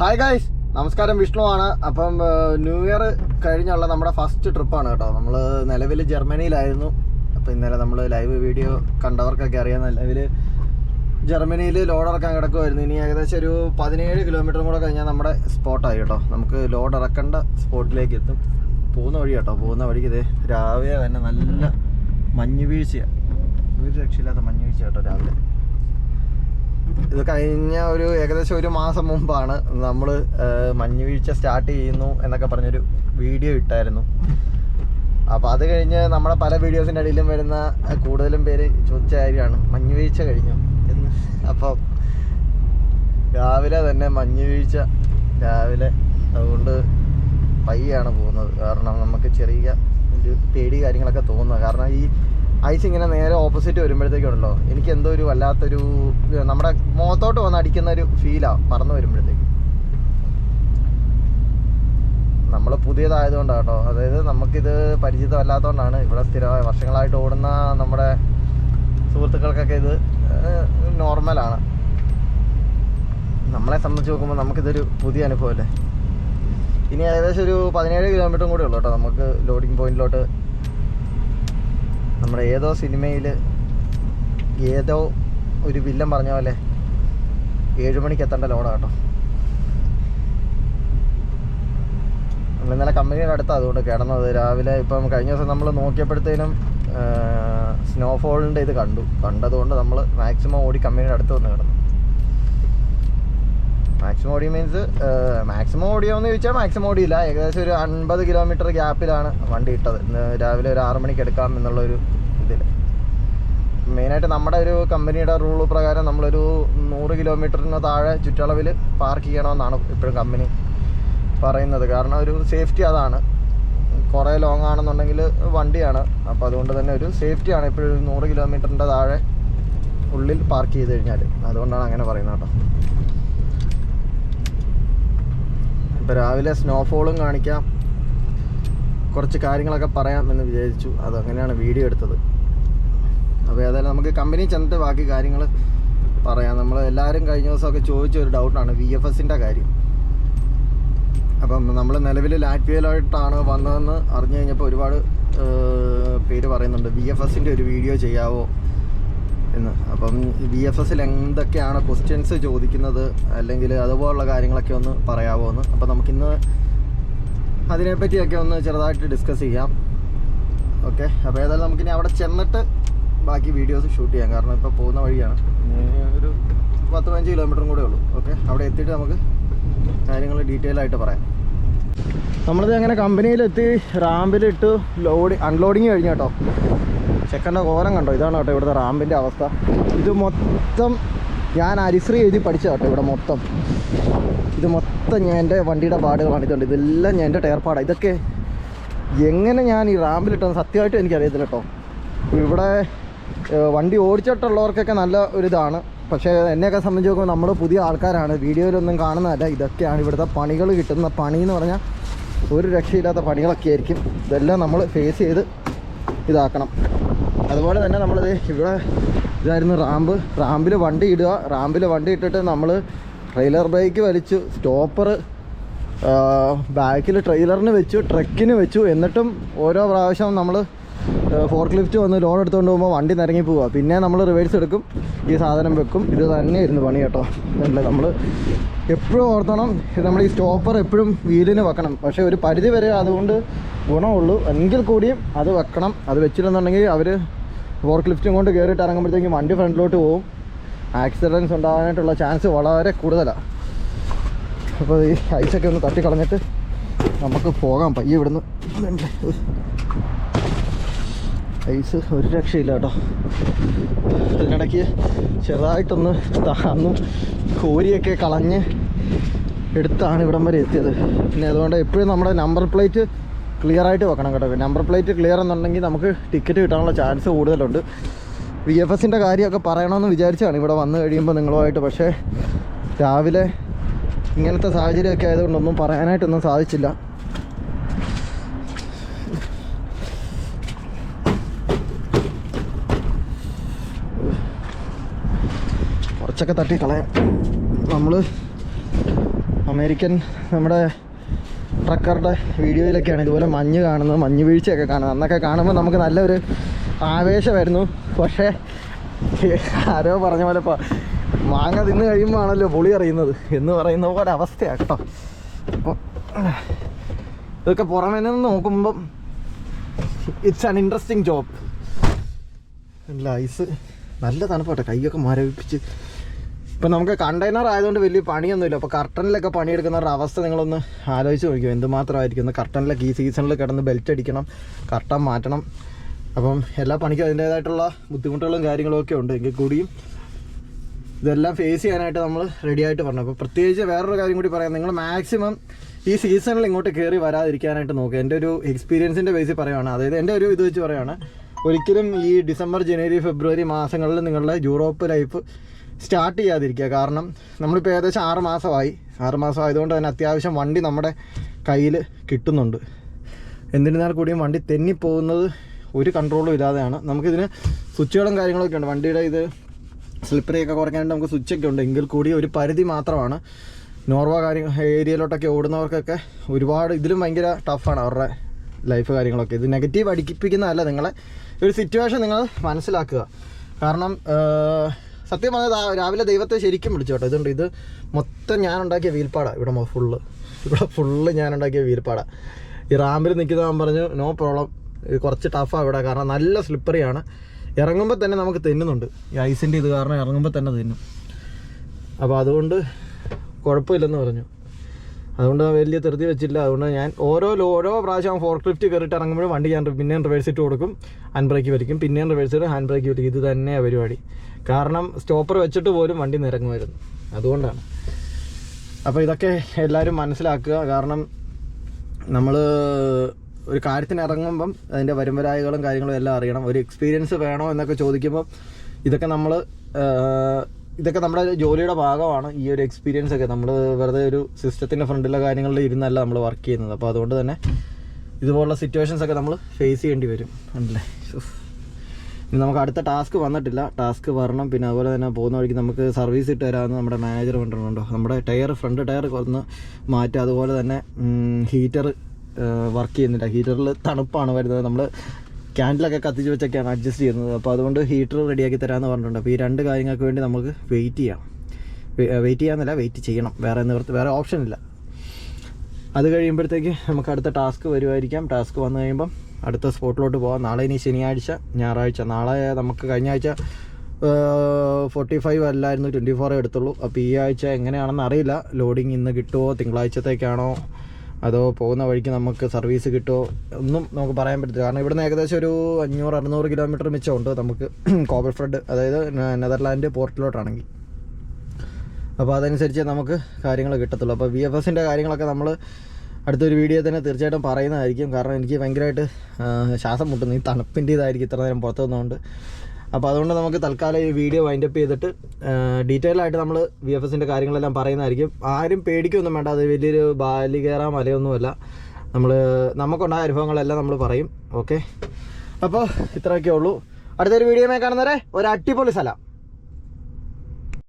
Hi guys നമസ്കാരം വിഷ്ണു ആണ്. അപ്പം ന്യൂ ഇയർ കഴിഞ്ഞുള്ള നമ്മുടെ ഫസ്റ്റ് ട്രിപ്പാണ് കേട്ടോ. നമ്മൾ നിലവിൽ ജർമ്മനിയിലായിരുന്നു. അപ്പോൾ ഇന്നലെ നമ്മൾ ലൈവ് വീഡിയോ കണ്ടവർക്കൊക്കെ അറിയാം. നിലവിൽ ജർമ്മനിയിൽ ലോഡ് ഇറക്കാൻ കിടക്കുമായിരുന്നു ഇനി ഏകദേശം ഒരു പതിനേഴ് കിലോമീറ്റർ കൂടെ കഴിഞ്ഞാൽ നമ്മുടെ സ്പോട്ടായി കേട്ടോ. നമുക്ക് ലോഡ് ഇറക്കേണ്ട സ്പോട്ടിലേക്ക് എത്തും. പോകുന്ന വഴി കേട്ടോ. പോകുന്ന വഴിക്ക് ഇതേ രാവിലെ തന്നെ നല്ല മഞ്ഞ് വീഴ്ചയാണ് ഒരു രക്ഷയില്ലാത്ത മഞ്ഞ് വീഴ്ച കേട്ടോ രാവിലെ. ഇത് കഴിഞ്ഞ ഒരു ഏകദേശം ഒരു മാസം മുമ്പാണ് നമ്മൾ മഞ്ഞ് വീഴ്ച സ്റ്റാർട്ട് ചെയ്യുന്നു എന്നൊക്കെ പറഞ്ഞൊരു വീഡിയോ ഇട്ടായിരുന്നു. അപ്പോൾ അത് കഴിഞ്ഞ് നമ്മുടെ പല വീഡിയോസിന്റെ ഇടയിലും വരുന്ന കൂടുതലും പേര് ചോദിച്ച കാര്യമാണ് മഞ്ഞ് വീഴ്ച കഴിഞ്ഞു എന്ന്. അപ്പോൾ രാവിലെ തന്നെ മഞ്ഞ് വീഴ്ച രാവിലെ അതുകൊണ്ട് പയ്യാണ് പോകുന്നത്. കാരണം നമുക്ക് ചെറിയ ഒരു പേടി കാര്യങ്ങളൊക്കെ തോന്നുന്നത് കാരണം ഈ ഐസ് ഇങ്ങനെ നേരെ ഓപ്പോസിറ്റ് വരുമ്പോഴത്തേക്കുണ്ടല്ലോ. എനിക്ക് എന്തോ ഒരു വല്ലാത്തൊരു നമ്മുടെ മുഖത്തോട്ട് വന്ന് അടിക്കുന്ന ഒരു ഫീലാണ് പറന്ന് വരുമ്പോഴത്തേക്ക്. നമ്മൾ പുതിയതായതുകൊണ്ടാണ് കേട്ടോ അതായത് നമുക്കിത് പരിചിതമല്ലാത്തതുകൊണ്ടാണ് ഇവിടെ സ്ഥിരമായ വർഷങ്ങളായിട്ട് ഓടുന്ന നമ്മുടെ സുഹൃത്തുക്കൾക്കൊക്കെ ഇത് നോർമലാണ്. നമ്മളെ സംബന്ധിച്ച് നോക്കുമ്പോൾ നമുക്കിതൊരു പുതിയ അനുഭവമല്ലേ ഇനി ഏകദേശം ഒരു പതിനേഴ് കിലോമീറ്ററും കൂടെ ഉള്ളൂ കേട്ടോ നമുക്ക് ലോഡിംഗ് പോയിന്റിലോട്ട് നമ്മുടെ ഏതോ സിനിമയിൽ ഏതോ ഒരു വില്ലൻ പറഞ്ഞ പോലെ ഏഴുമണിക്ക് എത്തേണ്ട ലോഡാണ് കേട്ടോ. നമ്മൾ ഇന്നലെ കമ്പനിയുടെ അടുത്താണ് അതുകൊണ്ട് കിടന്നത്. രാവിലെ ഇപ്പം കഴിഞ്ഞ ദിവസം നമ്മൾ നോക്കിയപ്പോഴത്തേനും സ്നോഫോളിന്റെ ഇത് കണ്ടു. കണ്ടതുകൊണ്ട് നമ്മൾ മാക്സിമം ഓടി കമ്പനിയുടെ അടുത്ത് വന്ന് കിടന്നു. മാക്സിമം ഓടി മീൻസ് മാക്സിമം ഓടിയോ എന്ന് ചോദിച്ചാൽ മാക്സിമം ഓടിയില്ല ഏകദേശം ഒരു അൻപത് കിലോമീറ്റർ ഗ്യാപ്പിലാണ് വണ്ടി ഇട്ടത്. രാവിലെ ഒരു ആറ് മണിക്ക് എടുക്കാം എന്നുള്ളൊരു ഇതിൽ മെയിനായിട്ട് നമ്മുടെ ഒരു കമ്പനിയുടെ റൂൾ പ്രകാരം നമ്മളൊരു നൂറ് കിലോമീറ്ററിന് താഴെ ചുറ്റളവിൽ പാർക്ക് ചെയ്യണമെന്നാണ് ഇപ്പോഴും കമ്പനി പറയുന്നത്. കാരണം ഒരു സേഫ്റ്റി അതാണ്. കുറേ ലോങ് ആണെന്നുണ്ടെങ്കിൽ വണ്ടിയാണ്. അപ്പോൾ അതുകൊണ്ട് തന്നെ ഒരു സേഫ്റ്റിയാണ് ഇപ്പോഴും നൂറ് കിലോമീറ്ററിന്റെ താഴെ ഉള്ളിൽ പാർക്ക് ചെയ്ത് കഴിഞ്ഞാൽ അതുകൊണ്ടാണ് അങ്ങനെ പറയുന്നത് കേട്ടോ. ഇപ്പോൾ രാവിലെ സ്നോഫോളും കാണിക്കാം. കുറച്ച് കാര്യങ്ങളൊക്കെ പറയാം എന്ന് വിചാരിച്ചു. അതങ്ങനെയാണ് വീഡിയോ എടുത്തത്. അപ്പോൾ ഏതായാലും നമുക്ക് കമ്പനി ചെന്നിട്ട് ബാക്കി കാര്യങ്ങൾ പറയാം. നമ്മൾ എല്ലാവരും കഴിഞ്ഞ ദിവസമൊക്കെ ചോദിച്ച ഒരു ഡൗട്ടാണ് വി എഫ് എസിന്റെ കാര്യം. അപ്പം നമ്മൾ നിലവിൽ ലാറ്റ്വിയയിലായിട്ടാണ് വന്നതെന്ന് അറിഞ്ഞു കഴിഞ്ഞപ്പോൾ ഒരുപാട് പേര് പറയുന്നുണ്ട്. വി എഫ് എസിന്റെ ഒരു വീഡിയോ ചെയ്യാവോ? എന്ന്. അപ്പം ബി എഫ് എസിൽ എന്തൊക്കെയാണ് ക്വസ്റ്റ്യൻസ് ചോദിക്കുന്നത് അല്ലെങ്കിൽ അതുപോലുള്ള കാര്യങ്ങളൊക്കെ ഒന്ന് പറയാമോ എന്ന്. അപ്പം നമുക്കിന്ന് അതിനെപ്പറ്റിയൊക്കെ ഒന്ന് ചെറുതായിട്ട് ഡിസ്കസ് ചെയ്യാം. ഓക്കെ അപ്പോൾ ഏതായാലും നമുക്കിനി അവിടെ ചെന്നിട്ട് ബാക്കി വീഡിയോസ് ഷൂട്ട് ചെയ്യാം. കാരണം ഇപ്പോൾ പോകുന്ന വഴിയാണ്. ഒരു പത്ത് പതിനഞ്ച് കിലോമീറ്ററും കൂടെ ഉള്ളൂ. ഓക്കെ അവിടെ എത്തിയിട്ട് നമുക്ക് കാര്യങ്ങൾ ഡീറ്റെയിൽ ആയിട്ട് പറയാം. നമ്മളിത് അങ്ങനെ കമ്പനിയിലെത്തി റാമ്പിലിട്ട് ലോഡി അൺലോഡിങ് കഴിഞ്ഞു കേട്ടോ. ചെക്കന്റെ ഓരം കണ്ടോ? ഇതാണ് കേട്ടോ ഇവിടുത്തെ റാമ്പിന്റെ അവസ്ഥ. ഇത് മൊത്തം ഞാൻ അരിശ്രീ എഴുതി പഠിച്ച കേട്ടോ ഇവിടെ മൊത്തം. ഇത് മൊത്തം ഞാൻ എന്റെ വണ്ടിയുടെ പാടുകളാണ് ഇതുണ്ട് ഇതെല്ലാം ഞാൻ എന്റെ ടയർ പാടാണ് ഇതൊക്കെ എങ്ങനെ ഞാൻ ഈ റാമ്പിലിട്ടെന്ന് സത്യമായിട്ടും എനിക്കറിയത്തില്ല കേട്ടോ. ഇവിടെ വണ്ടി ഓടിച്ചിട്ടുള്ളവർക്കൊക്കെ നല്ല ഒരിതാണ് പക്ഷേ എന്നെയൊക്കെ സംബന്ധിച്ച് നോക്കുമ്പോൾ നമ്മൾ പുതിയ ആൾക്കാരാണ്. വീഡിയോയിലൊന്നും കാണുന്നതല്ല. ഇതൊക്കെയാണ് ഇവിടുത്തെ പണികൾ കിട്ടുന്ന പണി എന്ന് പറഞ്ഞാൽ ഒരു രക്ഷയില്ലാത്ത പണികളൊക്കെ ആയിരിക്കും ഇതെല്ലാം നമ്മൾ ഫേസ് ചെയ്ത് ഇതാക്കണം. അതുപോലെ തന്നെ നമ്മളിത് ഇവിടെ ഇതായിരുന്നു റാമ്പ്. റാമ്പിൽ വണ്ടി ഇടുക. റാമ്പിൽ വണ്ടി ഇട്ടിട്ട് നമ്മൾ ട്രെയിലർ ബൈക്ക് വലിച്ചു. സ്റ്റോപ്പർ ബാക്കിൽ ട്രെയിലറിന് വെച്ചു ട്രക്കിന് വെച്ചു. എന്നിട്ടും ഓരോ പ്രാവശ്യം നമ്മൾ ഫോർക്ക് ലിഫ്റ്റ് വന്ന് ലോൺ എടുത്തുകൊണ്ട് പോകുമ്പോൾ വണ്ടി നിരങ്ങി പോവുക പിന്നെ നമ്മൾ റിവേഴ്സ് എടുക്കും. ഈ സാധനം വെക്കും. ഇത് തന്നെയായിരുന്നു പണി കേട്ടോ. അല്ല നമ്മൾ എപ്പോഴും ഓർത്തണം നമ്മൾ ഈ സ്റ്റോപ്പർ എപ്പോഴും വീലിന് വെക്കണം. പക്ഷേ ഒരു പരിധി വരെ അതുകൊണ്ട് ഗുണമുള്ളൂ. എങ്കിൽ കൂടിയും അത് വെക്കണം. അത് വെച്ചില്ലെന്നുണ്ടെങ്കിൽ അവർ ഫോർക്ക് ലിഫ്റ്റും കൊണ്ട് കയറിയിട്ട് ഇറങ്ങുമ്പോഴത്തേക്കും വണ്ടി ഫ്രണ്ടിലോട്ട് പോകും ആക്സിഡൻസ് ഉണ്ടാകാനായിട്ടുള്ള ചാൻസ് വളരെ കൂടുതലാണ് അപ്പോൾ ഈ ഐസൊക്കെ ഒന്ന് തട്ടിക്കളഞ്ഞിട്ട് നമുക്ക് പോകാം പയ്യെ ഇവിടുന്ന്. ഐസ് ഒരു രക്ഷയില്ല കേട്ടോ. അതിനിടയ്ക്ക് ചെറുതായിട്ടൊന്ന് താന്നും കോരിയൊക്കെ കളഞ്ഞ് എടുത്താണ് ഇവിടം വരെ എത്തിയത്. പിന്നെ അതുകൊണ്ട് എപ്പോഴും നമ്മുടെ നമ്പർ പ്ലേറ്റ് ക്ലിയർ ആയിട്ട് വെക്കണം കേട്ടോ. നമ്പർ പ്ലേറ്റ് ക്ലിയർ എന്നുണ്ടെങ്കിൽ നമുക്ക് ടിക്കറ്റ് കിട്ടാനുള്ള ചാൻസ് കൂടുതലുണ്ട്. വി എഫ് എസിന്റെ കാര്യമൊക്കെ പറയണമെന്ന് വിചാരിച്ചാണ് ഇവിടെ വന്നു കഴിയുമ്പോൾ നിങ്ങളുമായിട്ട്. പക്ഷേ രാവിലെ ഇങ്ങനത്തെ സാഹചര്യമൊക്കെ ആയതുകൊണ്ടൊന്നും പറയാനായിട്ടൊന്നും സാധിച്ചില്ല. കുറച്ചൊക്കെ തട്ടി കളയാം നമ്മൾ അമേരിക്കൻ നമ്മുടെ ട്രക്കറുടെ വീഡിയോയിലൊക്കെയാണ് ഇതുപോലെ മഞ്ഞ് കാണുന്നത് മഞ്ഞ് വീഴ്ചയൊക്കെ കാണുന്നത്. അന്നൊക്കെ കാണുമ്പോൾ നമുക്ക് നല്ലൊരു ആവേശമായിരുന്നു. പക്ഷേ ആരോ പറഞ്ഞ പോലെ ഇപ്പോൾ മാങ്ങ തിന്ന് കഴിയുമ്പോൾ ആണല്ലോ പുളി അറിയുന്നത് എന്ന് പറയുന്ന പോലെ അവസ്ഥയാണ് കേട്ടോ. അപ്പോൾ ഇതൊക്കെ പുറമേ നിന്ന് നോക്കുമ്പം ഇറ്റ്സ് ആൻ ഇൻട്രസ്റ്റിംഗ് ജോബ് നല്ല ഐസ് നല്ല തണുപ്പാട്ടെ കൈയൊക്കെ മരവിപ്പിച്ച് ഇപ്പം നമുക്ക് കണ്ടെയ്നർ ആയതുകൊണ്ട് വലിയ പണിയൊന്നുമില്ല. അപ്പോൾ കർട്ടനിലൊക്കെ പണിയെടുക്കുന്നവരുടെ അവസ്ഥ നിങ്ങളൊന്ന് ആലോചിച്ച് നോക്കിയോ എന്തുമാത്രമായിരിക്കും? കർട്ടനിലൊക്കെ ഈ സീസണിൽ കിടന്ന് ബെൽറ്റ് അടിക്കണം കർട്ടൻ മാറ്റണം. അപ്പം എല്ലാ പണിക്കും അതിന്റേതായിട്ടുള്ള ബുദ്ധിമുട്ടുകളും കാര്യങ്ങളും ഒക്കെ ഉണ്ട്. എങ്കിൽ കൂടിയും ഇതെല്ലാം ഫേസ് ചെയ്യാനായിട്ട് നമ്മൾ റെഡി ആയിട്ട് പറഞ്ഞു അപ്പോൾ പ്രത്യേകിച്ച് വേറൊരു കാര്യം കൂടി പറയാം. നിങ്ങൾ മാക്സിമം ഈ സീസണിൽ ഇങ്ങോട്ട് കയറി വരാതിരിക്കാനായിട്ട് നോക്കുക. എന്റെ ഒരു എക്സ്പീരിയൻസിന്റെ ബേസിൽ പറയുകയാണ് അതായത് എന്റെ ഒരു ഇത് വെച്ച് പറയുകയാണ് ഒരിക്കലും ഈ ഡിസംബർ ജനുവരി ഫെബ്രുവരി മാസങ്ങളിൽ നിങ്ങളുടെ യൂറോപ്പ് ലൈഫ് സ്റ്റാർട്ട് ചെയ്യാതിരിക്കുക. കാരണം നമ്മളിപ്പോൾ ഏകദേശം ആറ് മാസമായി. ആറ് മാസം ആയതുകൊണ്ട് തന്നെ അത്യാവശ്യം വണ്ടി നമ്മുടെ കയ്യിൽ കിട്ടുന്നുണ്ട്. എന്നിരുന്നാൽ കൂടിയും വണ്ടി തെന്നിപ്പോകുന്നത് ഒരു കൺട്രോളും ഇല്ലാതെയാണ്. നമുക്കിതിന് സ്വിച്ചുകളും കാര്യങ്ങളൊക്കെ ഉണ്ട്. വണ്ടിയുടെ ഇത് സ്ലിപ്പറി ഒക്കെ കുറയ്ക്കാനായിട്ട് നമുക്ക് സ്വിച്ചൊക്കെ ഉണ്ട്. എങ്കിൽ കൂടി ഒരു പരിധി മാത്രമാണ്. നോർവ കാര്യ ഏരിയയിലോട്ടൊക്കെ ഓടുന്നവർക്കൊക്കെ ഒരുപാട് ഇതിലും ഭയങ്കര ടഫാണ് അവരുടെ ലൈഫ് കാര്യങ്ങളൊക്കെ. ഇത് നെഗറ്റീവ് അടിപ്പിക്കുന്നതല്ല നിങ്ങളെ. ഒരു സിറ്റുവേഷൻ നിങ്ങൾ മനസ്സിലാക്കുക. കാരണം സത്യം പറഞ്ഞാൽ ദാ രാവിലെ ദൈവത്തെ ശരിക്കും വിളിച്ചു കേട്ടോ. ഇതുണ്ട് ഇത് മൊത്തം ഞാൻ ഉണ്ടാക്കിയ വീൽപ്പാടാണ് ഇവിടെ ഫുള്ള് ഇവിടെ ഫുള്ള് ഞാൻ ഉണ്ടാക്കിയ വീൽപ്പാടാണ് ഈ റാമ്പിൽ നിൽക്കുന്നവൻ പറഞ്ഞു നോ പ്രോബ്ലം. ഇത് കുറച്ച് ടഫാണ് ഇവിടെ കാരണം നല്ല സ്ലിപ്പറിയാണ് ഇറങ്ങുമ്പോൾ തന്നെ നമുക്ക് തെന്നുന്നുണ്ട്. ഈ ഐസിന്റെ ഇത് കാരണം ഇറങ്ങുമ്പോൾ തന്നെ തിന്നും. അപ്പോൾ അതുകൊണ്ട് കുഴപ്പമില്ലെന്ന് പറഞ്ഞു. അതുകൊണ്ട് വലിയ ധൃതി വെച്ചില്ല. അതുകൊണ്ട് ഞാൻ ഓരോ ഓരോ പ്രാവശ്യം ഫോർക്ക് ലിഫ്റ്റ് കയറിയിട്ട് ഇറങ്ങുമ്പോഴും വണ്ടി ഞാൻ പിന്നെയും റിവേഴ്സ് ഇട്ട് കൊടുക്കും. ഹാൻഡ് ബ്രേക്ക് വലിക്കും. പിന്നെയും റിവേഴ്സ് ഇട്ട് ഹാൻഡ് ബ്രേക്ക് വലിക്കും. ഇത് തന്നെയാണ് പരിപാടി. കാരണം സ്റ്റോപ്പർ വെച്ചിട്ട് പോലും വണ്ടി നിരങ്ങുമായിരുന്നു. അതുകൊണ്ടാണ്. അപ്പോൾ ഇതൊക്കെ എല്ലാവരും മനസ്സിലാക്കുക. കാരണം നമ്മൾ ഒരു കാര്യത്തിന് ഇറങ്ങുമ്പം അതിന്റെ വരുമ്പരായകളും കാര്യങ്ങളും എല്ലാം അറിയണം. ഒരു എക്സ്പീരിയൻസ് വേണോ എന്നൊക്കെ ചോദിക്കുമ്പം ഇതൊക്കെ നമ്മൾ ഇതൊക്കെ നമ്മുടെ ജോലിയുടെ ഭാഗമാണ് ഈ ഒരു എക്സ്പീരിയൻസ് ഒക്കെ. നമ്മൾ വെറുതെ ഒരു സിസ്റ്റത്തിന്റെ ഫ്രണ്ടിലെ കാര്യങ്ങളിൽ ഇരുന്നല്ല നമ്മൾ വർക്ക് ചെയ്യുന്നത്. അപ്പോൾ അതുകൊണ്ട് തന്നെ ഇതുപോലുള്ള സിറ്റുവേഷൻസ് ഒക്കെ നമ്മൾ ഫേസ് ചെയ്യേണ്ടി വരും. ഉണ്ടല്ലേ. ഇനി നമുക്ക് അടുത്ത ടാസ്ക് വന്നിട്ടില്ല. ടാസ്ക് വരണം. പിന്നെ അതുപോലെ തന്നെ പോകുന്ന വഴിക്ക് നമുക്ക് സർവീസ് ഇട്ട് തരാമെന്ന് നമ്മുടെ മാനേജർ കൊണ്ടുവരുന്നുണ്ടോ നമ്മുടെ ടയർ ഫ്രണ്ട് ടയർ കുറന്ന് മാറ്റുക അതുപോലെ തന്നെ ഹീറ്റർ വർക്ക് ചെയ്യുന്നില്ല. ഹീറ്ററിൽ തണുപ്പാണ് വരുന്നത്. നമ്മൾ ക്യാൻഡിലൊക്കെ കത്തിച്ച് വെച്ചൊക്കെയാണ് അഡ്ജസ്റ്റ് ചെയ്യുന്നത്. അപ്പോൾ അതുകൊണ്ട് ഹീറ്റർ റെഡിയാക്കി തരാമെന്ന് പറഞ്ഞിട്ടുണ്ട്. അപ്പോൾ ഈ രണ്ട് കാര്യങ്ങൾക്ക് വേണ്ടി നമുക്ക് വെയിറ്റ് ചെയ്യാം. വെയിറ്റ് ചെയ്യാമെന്നല്ല വെയിറ്റ് ചെയ്യണം. വേറെ നിവർത്തി വേറെ ഓപ്ഷൻ ഇല്ല. അത് കഴിയുമ്പോഴത്തേക്ക് നമുക്ക് അടുത്ത ടാസ്ക് വരുമായിരിക്കാം. ടാസ്ക് വന്നു കഴിയുമ്പം അടുത്ത സ്പോട്ടിലോട്ട് പോകാം നാളെ ഇനി ശനിയാഴ്ച ഞായറാഴ്ച. നാളെ നമുക്ക് കഴിഞ്ഞ ആഴ്ച ഫോർട്ടി ഫൈവ് അല്ലായിരുന്നു ട്വന്റി ഫോറേ എടുത്തുള്ളൂ. അപ്പോൾ ഈ ആഴ്ച എങ്ങനെയാണെന്ന് അറിയില്ല. ലോഡിങ് ഇന്ന് കിട്ടുമോ തിങ്കളാഴ്ചത്തേക്കാണോ അതോ പോകുന്ന വഴിക്ക് നമുക്ക് സർവീസ് കിട്ടുമോ ഒന്നും നമുക്ക് പറയാൻ പറ്റില്ല കാരണം ഇവിടുന്ന് ഏകദേശം ഒരു അഞ്ഞൂറ് അറുന്നൂറ് കിലോമീറ്റർ മിച്ചമുണ്ട് നമുക്ക്. കോബൽ ഫ്രഡ് അതായത് നെതർലാൻഡ് പോർട്ടിലോട്ടാണെങ്കിൽ. അപ്പോൾ അതനുസരിച്ച് നമുക്ക് കാര്യങ്ങൾ കിട്ടത്തുള്ളൂ. അപ്പോൾ വി എഫ് എസിന്റെ കാര്യങ്ങളൊക്കെ നമ്മൾ അടുത്തൊരു വീഡിയോ തന്നെ തീർച്ചയായിട്ടും പറയുന്നതായിരിക്കും. കാരണം എനിക്ക് ഭയങ്കരമായിട്ട് ശ്വാസം മുട്ടുന്നു. ഈ തണുപ്പിന്റെ ഇതായിരിക്കും ഇത്ര നേരം പുറത്ത് വന്നതുകൊണ്ട്. അപ്പോൾ അതുകൊണ്ട് നമുക്ക് തൽക്കാലം ഈ വീഡിയോ വൈൻഡപ്പ് ചെയ്തിട്ട് ഡീറ്റെയിൽ ആയിട്ട് നമ്മൾ വി എഫ് എസിന്റെ കാര്യങ്ങളെല്ലാം പറയുന്നതായിരിക്കും. ആരും പേടിക്കൊന്നും വേണ്ട. അത് വലിയൊരു ബാലികേറ മലയൊന്നുമല്ല. നമ്മൾ നമുക്കുണ്ടായ അനുഭവങ്ങളെല്ലാം നമ്മൾ പറയും. ഓക്കെ അപ്പോൾ ഇത്രയൊക്കെ ഉള്ളൂ. അടുത്തൊരു വീഡിയോ കാണുന്നവരെ ഒരു അടിപൊളി സ്ഥലം.